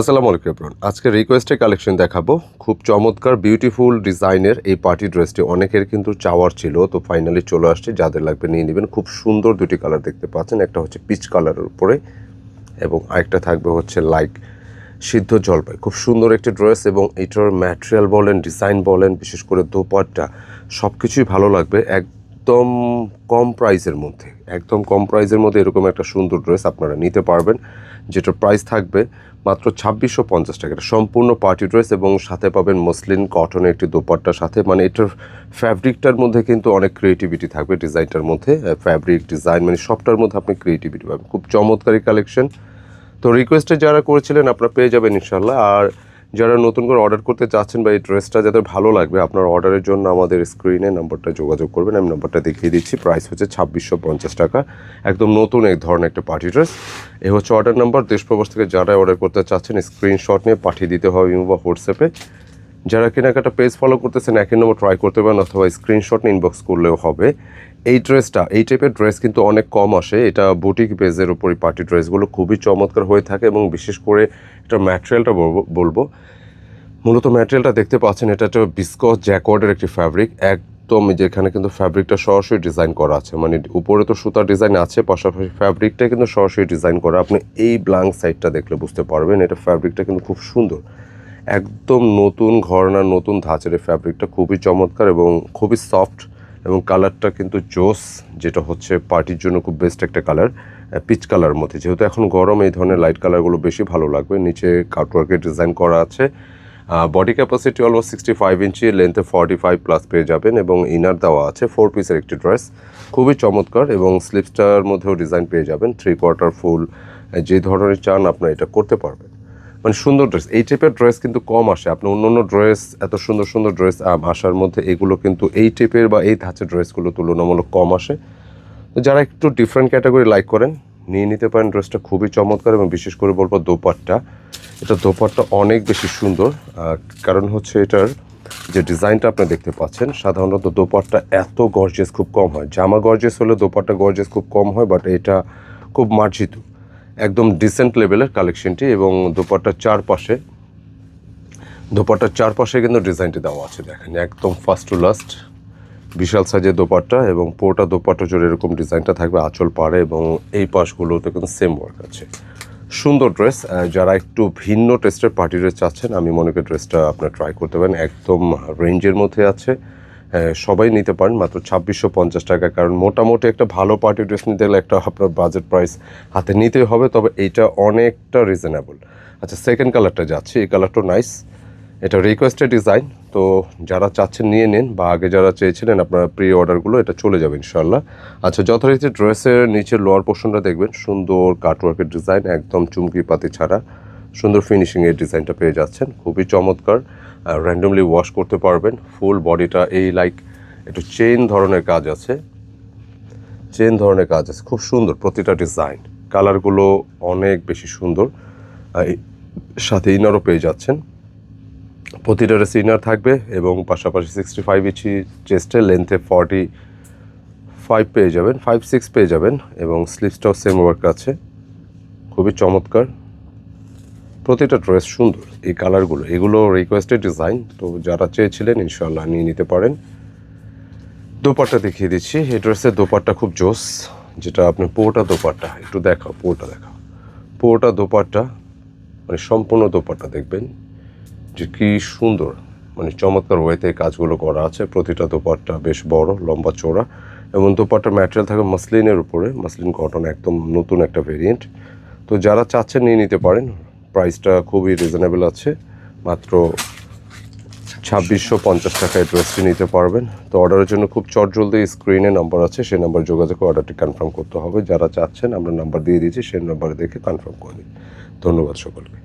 আসসালামু আলাইকুম এভরিওয়ান আজকে রিকোয়েস্টের কালেকশন দেখাবো। খুব চমৎকার বিউটিফুল ডিজাইনের এই পার্টি ড্রেসটি অনেকের কিন্তু চাওয়ার ছিল, তো ফাইনালি চলে আসছে। যাদের লাগবে নিয়ে নেবেন। খুব সুন্দর দুটি কালার দেখতে পাচ্ছেন। একটা হচ্ছে পিচ কালারের উপরে এবং আরেকটা থাকবে হচ্ছে লাইক সিদ্ধ জলপাই। খুব সুন্দর একটি ড্রেস এবং এটার ম্যাটেরিয়াল বলেন ডিজাইন বলেন, বিশেষ করে দোপাট্টা সব কিছুই ভালো লাগবে। একদম কম প্রাইসের মধ্যে, একদম কম প্রাইসের মধ্যে এরকম একটা সুন্দর ড্রেস আপনারা নিতে পারবেন, যেটার প্রাইস থাকবে মাত্র ছাব্বিশশো পঞ্চাশ টাকা। সম্পূর্ণ পার্টি ড্রেস এবং সাথে পাবেন মসলিন কটনের একটি দোপাট্টার সাথে। মানে এটার ফ্যাব্রিকটার মধ্যে কিন্তু অনেক ক্রিয়েটিভিটি থাকবে ডিজাইনটার মধ্যে। ফ্যাব্রিক ডিজাইন মানে সবটার মধ্যে আপনি ক্রিয়েটিভিটি পাবেন। খুব চমৎকারী কালেকশন তো রিকোয়েস্টে যারা করেছিলেন আপনারা পেয়ে যাবেন ইনশাল্লাহ আর যারা নতুন করে অর্ডার করতে চাচ্ছেন বা এই ড্রেসটা যাদের ভালো লাগবে, আপনার অর্ডারের জন্য আমাদের স্ক্রিনে নাম্বারটা যোগাযোগ করবেন। আমি নাম্বারটা দেখিয়ে দিচ্ছি। প্রাইস হচ্ছে ছাব্বিশশো পঞ্চাশ টাকা। একদম নতুন এক ধরনের একটা পার্টি ড্রেস এ হচ্ছে অর্ডার নাম্বার দেশ প্রবাস থেকে যারা অর্ডার করতে চাচ্ছেন স্ক্রিনশট নিয়ে পাঠিয়ে দিতে হবে ইমো বা হোয়াটসঅ্যাপে। যারা কেনাকাটা পেজ ফলো করতেছেন একই নম্বর ট্রাই করতে পারেন অথবা স্ক্রিনশট ইনবক্স করলেও হবে। এই ড্রেসটা, এই টাইপের ড্রেস কিন্তু অনেক কম আসে। এটা বুটিক বেজের উপরই পার্টি ড্রেসগুলো খুবই চমৎকার হয়ে থাকে এবং বিশেষ করে এটা ম্যাটেরিয়ালটা বলব মূলত ম্যাটেরিয়ালটা দেখতে পাচ্ছেন, এটা একটা বিস্কস জ্যাকওয়ার্ডের একটি ফ্যাব্রিক একদম যেখানে কিন্তু ফ্যাব্রিকটা সরাসরি ডিজাইন করা আছে। মানে উপরে তো সুতার ডিজাইন আছে, পাশাপাশি ফ্যাব্রিকটা কিন্তু সরাসরি ডিজাইন করা। আপনি এই ব্লাঙ্ক সাইডটা দেখলে বুঝতে পারবেন, এটা ফ্যাব্রিকটা কিন্তু খুব সুন্দর। একদম নতুন ঘরনার নতুন ধাঁচের ফ্যাব্রিকটা খুবই চমৎকার এবং খুবই সফট এবং কালারটা কিন্তু জোস, যেটা হচ্ছে পার্টির জন্য খুব বেস্ট একটা কালার পিচ কালার মধ্যে। যেহেতু এখন গরম, এই ধরনের লাইট কালারগুলো বেশি ভালো লাগবে। নিচে কাটওয়ার্কের ডিজাইন করা আছে। Body capacity almost sixty five inch লেন্থে forty five plus পেয়ে যাবেন এবং ইনার দেওয়া আছে ফোর পিসের একটি ড্রেস খুবই চমৎকার এবং স্লিপসটার মধ্যেও ডিজাইন পেয়ে যাবেন থ্রি কোয়ার্টার ফুল যে ধরনের চান আপনার এটা করতে পারবেন। মানে সুন্দর ড্রেস এই টাইপের ড্রেস কিন্তু কম আসে। আপনি অন্য অন্য ড্রেস এত সুন্দর সুন্দর ড্রেস আসার মধ্যে এগুলো কিন্তু এই টাইপের বা এই ধাঁচের ড্রেসগুলো তুলনামূলক কম আসে। তো যারা একটু ডিফারেন্ট ক্যাটাগরি লাইক করেন, নিয়ে নিতে পারেন ড্রেসটা খুবই চমৎকার এবং বিশেষ করে বলব দোপাট্টা। এটা দোপাট্টা অনেক বেশি সুন্দর। কারণ হচ্ছে এটার যে ডিজাইনটা আপনি দেখতে পাচ্ছেন, সাধারণত দোপাট্টা এত গর্জেস খুব কম হয়। জামা গর্জেস হলে দোপাট্টা গর্জেস খুব কম হয় বাট এটা খুব মার্জিত। একদম ডিসেন্ট লেভেলের কালেকশনটি এবং দোপাট্টার চারপাশে দোপাট্টার চারপাশে কিন্তু ডিজাইনটি দেওয়া আছে দেখেন, একদম ফার্স্ট টু লাস্ট বিশাল সাইজের দোপাট্টা এবং পোটা দোপাট্টা জোরে এরকম ডিজাইনটা থাকবে আঁচল পাড়ে এবং এই পাশগুলোতে কিন্তু সেম ওয়ার্ক আছে। সুন্দর ড্রেস যারা একটু ভিন্ন টেস্টের পার্টি ড্রেস চাচ্ছেন, আমি মনে করি ড্রেসটা আপনার ট্রাই করতে পারেন, একদম রেঞ্জের মধ্যে আছে। সবাই নিতে পারেন, মাত্র ছাব্বিশশো পঞ্চাশ টাকা। কারণ মোটামুটি একটা ভালো পার্টি ড্রেস নিতে গেলে একটা আপনার বাজেট প্রাইস হাতে নিতে হবে, তবে এইটা অনেকটা রিজনেবল আচ্ছা সেকেন্ড কালারটা যাচ্ছে, এই কালারটা নাইস এটা রিকোয়েস্টেড ডিজাইন তো যারা চাচ্ছেন নিয়ে নিন, বা আগে যারা চেয়েছিলেন আপনার প্রি অর্ডারগুলো এটা চলে যাবে ইনশাল্লাহ আচ্ছা যথারীতি ড্রেসের নিচের লোয়ার পোর্শনটা দেখবেন, সুন্দর কাটওয়ার্কের ডিজাইন একদম চুমকি পাতি ছাড়া। সুন্দর ফিনিশিংয়ের ডিজাইনটা পেয়ে যাচ্ছেন। খুবই চমৎকার। র্যান্ডমলি ওয়াশ করতে পারবেন। ফুল বডিটা এই লাইক একটু চেইন ধরনের কাজ আছে। চেন ধরনের কাজ আছে। খুব সুন্দর প্রতিটা ডিজাইন কালারগুলো অনেক বেশি সুন্দর। সাথে ইনারও পেয়ে যাচ্ছেন। প্রতিটা ড্রেস ইনার থাকবে এবং পাশাপাশি সিক্সটি ফাইভ ইঞ্চি চেস্টের লেন্থে ফর্টি ফাইভ পেয়ে যাবেন ফাইভ সিক্স পেয়ে যাবেন এবং স্লিভসটাও সেম ওয়ার্ক আছে। খুবই চমৎকার। প্রতিটা ড্রেস সুন্দর, এই কালারগুলো, এগুলো রিকোয়েস্টেড ডিজাইন তো যারা চেয়েছিলেন ইনশাল্লাহ নিয়ে নিতে পারেন। দোপাট্টা দেখিয়ে দিচ্ছি, এই ড্রেসের দোপাট্টা খুব জোস, যেটা আপনি পোটা দোপাট্টা, একটু দেখাও, পোটা দেখাও। পোটা দোপাট্টা মানে সম্পূর্ণ দোপাট্টা দেখবেন, যে কি সুন্দর মানে চমৎকার ওয়েতে কাজগুলো করা আছে, প্রতিটা দোপাট্টা বেশ বড়, লম্বা চওড়া, এবং দোপাট্টার ম্যাটেরিয়াল থাকে মাসলিনের উপরে মাসলিন কটন একদম নতুন একটা ভেরিয়েন্ট তো যারা চাচ্ছেন নিয়ে নিতে পারেন প্রাইসটা খুবই রিজনেবল আছে। মাত্র ছাব্বিশশো পঞ্চাশ টাকায় ড্রেসটি নিতে পারবেন। তো অর্ডারের জন্য খুব চটজলদি স্ক্রিনে নাম্বার আছে সেই নাম্বার যোগাযোগ অর্ডারটি কনফার্ম করতে হবে। যারা চাচ্ছেন, আমরা নাম্বার দিয়ে দিয়েছি সেই নাম্বারে দেখে কনফার্ম করে দিন। ধন্যবাদ সকলকে।